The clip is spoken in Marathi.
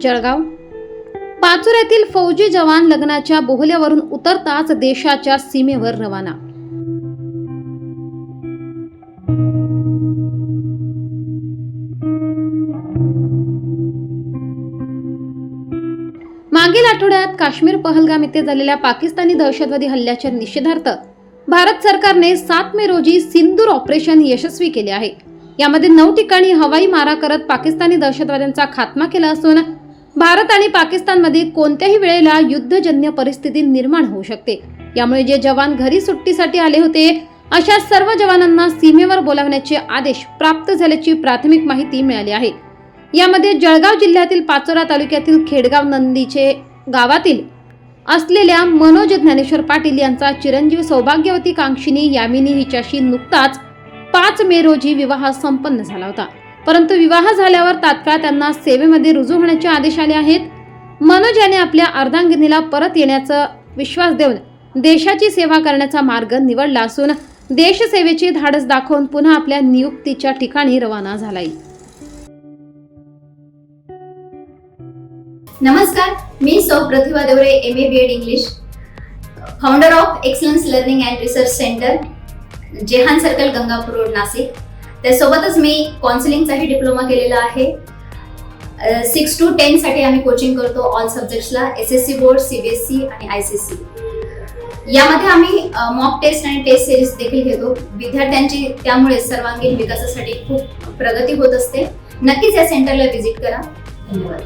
जळगाव. पाचोऱ्यातील फौजी जवान लग्नाच्या बोहल्यावरून उतरताच देशाच्या सीमेवर रवाना. मागील आठवड्यात काश्मीर पहलगाम येथे झालेल्या पाकिस्तानी दहशतवादी हल्ल्याच्या निषेधार्थ भारत सरकारने सात मे रोजी सिंदूर ऑपरेशन यशस्वी केले आहे. यामध्ये नऊ ठिकाणी हवाई मारा करत पाकिस्तानी दहशतवाद्यांचा खात्मा केला असून भारत आणि पाकिस्तानमध्ये कोणत्याही वेळेला युद्धजन्य परिस्थिती निर्माण होऊ शकते. यामुळे जे जवान घरी सुट्टीसाठी आले होते अशा सर्व जवानांना सीमेवर बोलावण्याचे आदेश प्राप्त झाल्याची प्राथमिक माहिती मिळाली आहे. यामध्ये जळगाव जिल्ह्यातील पाचोरा तालुक्यातील खेडगाव नंदीचे गावातील असलेल्या मनोज ज्ञानेश्वर पाटील यांचा चिरंजीव सौभाग्यवती कांक्षिनी यामिनी हिच्याशी नुकताच पाच मे रोजी विवाह संपन्न झाला होता. परंतु विवाह झाल्यावर तात्काळ त्यांना सेवेमध्ये रुजू होण्याचे आदेश आले आहेत. मनोज याने आपल्या अर्धांगिनीला परत येण्याचा विश्वास देऊन देशाची सेवा करण्याचा मार्ग निवडला असून देशसेवेची धाडस दाखवून पुन्हा आपल्या नियुक्तीच्या ठिकाणी रवाना झालाय. नमस्कार मी सौ Pratibha Deore M A B Ed English founder of excellence learning and research centre Jehan circle Gangapur road Nashik. त्यासोबतच मी काउन्सिलिंगचाही डिप्लोमा केलेला आहे. सिक्स टू टेनसाठी आम्ही कोचिंग करतो all सब्जेक्ट्सला S S C board C B S C आणि आय सी सी यामध्ये आम्ही मॉक टेस्ट आणि टेस्ट सिरीज देखील घेतो. विद्यार्थ्यांची त्यामुळे सर्वांगीण विकासासाठी खूप प्रगती होत असते. नक्कीच या सेंटरला व्हिजिट करा. धन्यवाद.